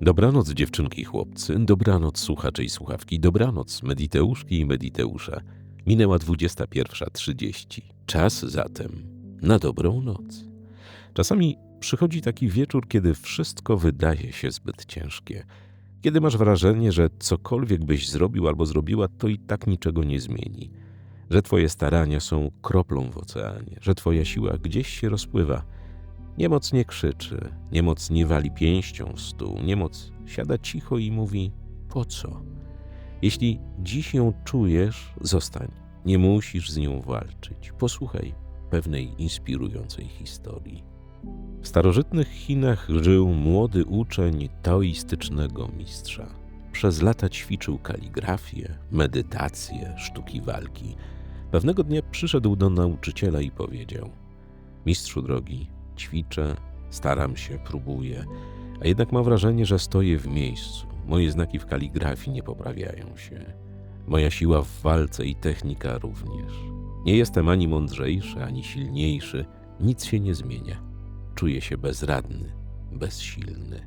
Dobranoc dziewczynki i chłopcy, dobranoc słuchacze i słuchawki, dobranoc mediteuszki i mediteusze. Minęła 21.30. Czas zatem na dobrą noc. Czasami przychodzi taki wieczór, kiedy wszystko wydaje się zbyt ciężkie. Kiedy masz wrażenie, że cokolwiek byś zrobił albo zrobiła, to i tak niczego nie zmieni. Że twoje starania są kroplą w oceanie, że twoja siła gdzieś się rozpływa – Niemoc nie krzyczy, niemoc nie wali pięścią w stół, niemoc siada cicho i mówi: Po co? Jeśli dziś ją czujesz, zostań. Nie musisz z nią walczyć. Posłuchaj pewnej inspirującej historii. W starożytnych Chinach żył młody uczeń taoistycznego mistrza. Przez lata ćwiczył kaligrafię, medytację, sztuki walki. Pewnego dnia przyszedł do nauczyciela i powiedział: Mistrzu drogi, Ćwiczę, staram się, próbuję, a jednak mam wrażenie, że stoję w miejscu. Moje znaki w kaligrafii nie poprawiają się. Moja siła w walce i technika również. Nie jestem ani mądrzejszy, ani silniejszy. Nic się nie zmienia. Czuję się bezradny, bezsilny.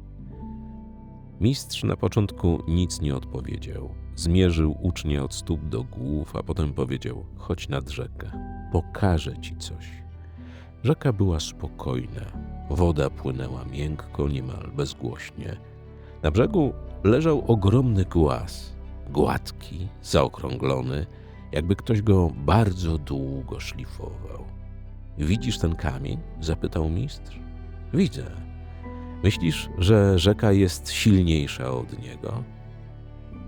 Mistrz na początku nic nie odpowiedział. Zmierzył ucznia od stóp do głów, a potem powiedział: Chodź nad rzekę, pokażę ci coś. Rzeka była spokojna, woda płynęła miękko, niemal bezgłośnie. Na brzegu leżał ogromny głaz, gładki, zaokrąglony, jakby ktoś go bardzo długo szlifował. Widzisz ten kamień? zapytał mistrz. Widzę. Myślisz, że rzeka jest silniejsza od niego?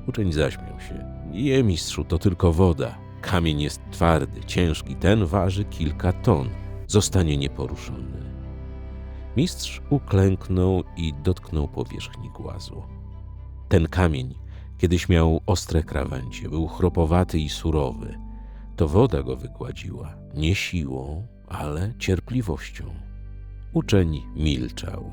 Uczeń zaśmiał się. Nie, mistrzu, to tylko woda. Kamień jest twardy, ciężki, ten waży kilka ton zostanie nieporuszony. Mistrz uklęknął i dotknął powierzchni głazu. Ten kamień kiedyś miał ostre krawędzie, był chropowaty i surowy. To woda go wygładziła, nie siłą, ale cierpliwością. Uczeń milczał.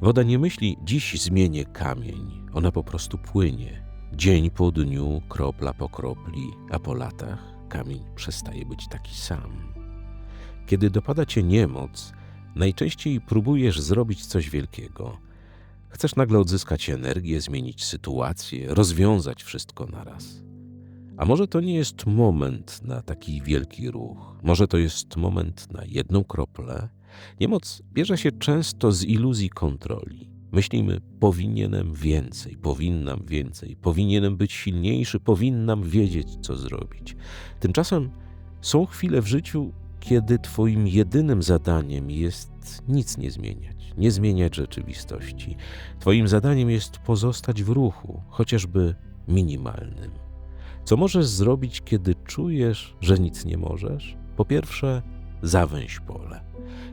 Woda nie myśli, dziś zmienię kamień, ona po prostu płynie. Dzień po dniu, kropla po kropli, a po latach kamień przestaje być taki sam. Kiedy dopada cię niemoc, najczęściej próbujesz zrobić coś wielkiego. Chcesz nagle odzyskać energię, zmienić sytuację, rozwiązać wszystko naraz. A może to nie jest moment na taki wielki ruch? Może to jest moment na jedną kroplę? Niemoc bierze się często z iluzji kontroli. Myślimy, powinienem więcej, powinnam więcej, powinienem być silniejszy, powinnam wiedzieć, co zrobić. Tymczasem są chwile w życiu, kiedy Twoim jedynym zadaniem jest nic nie zmieniać, nie zmieniać rzeczywistości. Twoim zadaniem jest pozostać w ruchu, chociażby minimalnym. Co możesz zrobić, kiedy czujesz, że nic nie możesz? Po pierwsze, zawęź pole.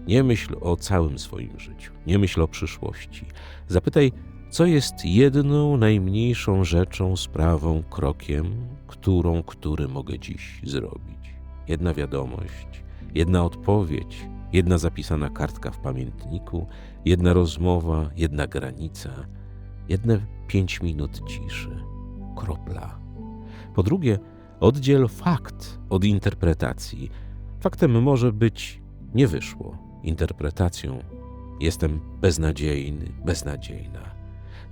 Nie myśl o całym swoim życiu, nie myśl o przyszłości. Zapytaj, co jest jedną najmniejszą rzeczą, sprawą, krokiem, którą, który mogę dziś zrobić. Jedna wiadomość, Jedna odpowiedź, jedna zapisana kartka w pamiętniku, jedna rozmowa, jedna granica, jedne pięć minut ciszy, kropla. Po drugie, oddziel fakt od interpretacji. Faktem może być nie wyszło, interpretacją jestem beznadziejny, beznadziejna.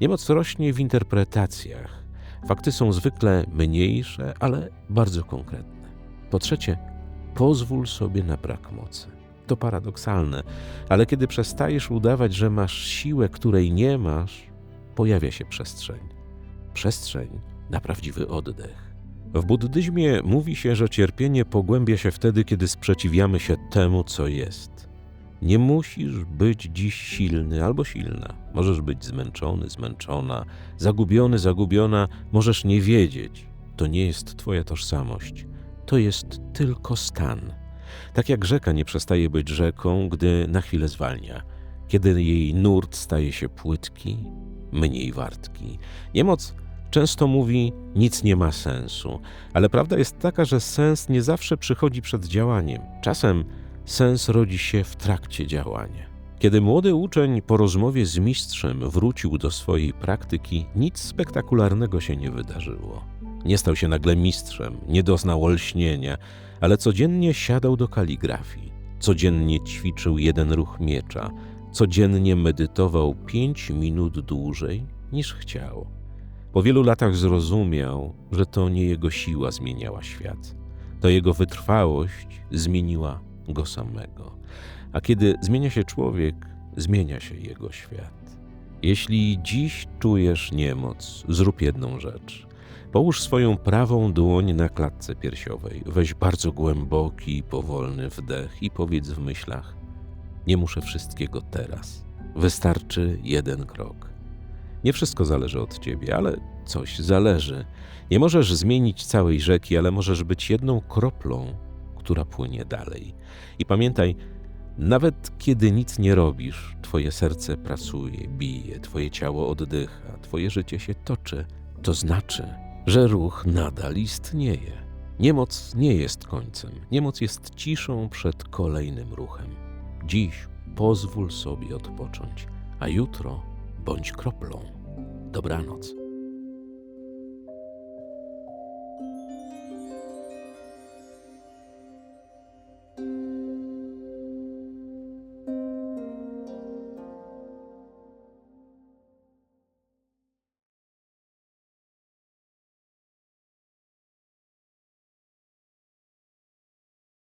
Niemoc rośnie w interpretacjach. Fakty są zwykle mniejsze, ale bardzo konkretne. Po trzecie, pozwól sobie na brak mocy. To paradoksalne, ale kiedy przestajesz udawać, że masz siłę, której nie masz, pojawia się przestrzeń. Przestrzeń na prawdziwy oddech. W buddyzmie mówi się, że cierpienie pogłębia się wtedy, kiedy sprzeciwiamy się temu, co jest. Nie musisz być dziś silny albo silna. Możesz być zmęczony, zmęczona, zagubiony, zagubiona, możesz nie wiedzieć. To nie jest Twoja tożsamość to jest tylko stan. Tak jak rzeka nie przestaje być rzeką, gdy na chwilę zwalnia, kiedy jej nurt staje się płytki, mniej wartki. Niemoc często mówi: Nic nie ma sensu, ale prawda jest taka, że sens nie zawsze przychodzi przed działaniem. Czasem sens rodzi się w trakcie działania. Kiedy młody uczeń po rozmowie z mistrzem wrócił do swojej praktyki, nic spektakularnego się nie wydarzyło. Nie stał się nagle mistrzem, nie doznał olśnienia, ale codziennie siadał do kaligrafii, codziennie ćwiczył jeden ruch miecza, codziennie medytował pięć minut dłużej niż chciał. Po wielu latach zrozumiał, że to nie jego siła zmieniała świat, to jego wytrwałość zmieniła go samego. A kiedy zmienia się człowiek, zmienia się jego świat. Jeśli dziś czujesz niemoc, zrób jedną rzecz. Połóż swoją prawą dłoń na klatce piersiowej. Weź bardzo głęboki, powolny wdech i powiedz w myślach: Nie muszę wszystkiego teraz. Wystarczy jeden krok. Nie wszystko zależy od ciebie, ale coś zależy. Nie możesz zmienić całej rzeki, ale możesz być jedną kroplą, która płynie dalej. I pamiętaj, nawet kiedy nic nie robisz, twoje serce pracuje, bije, twoje ciało oddycha, twoje życie się toczy. To znaczy, że ruch nadal istnieje. Niemoc nie jest końcem. Niemoc jest ciszą przed kolejnym ruchem. Dziś pozwól sobie odpocząć, a jutro bądź kroplą. Dobranoc.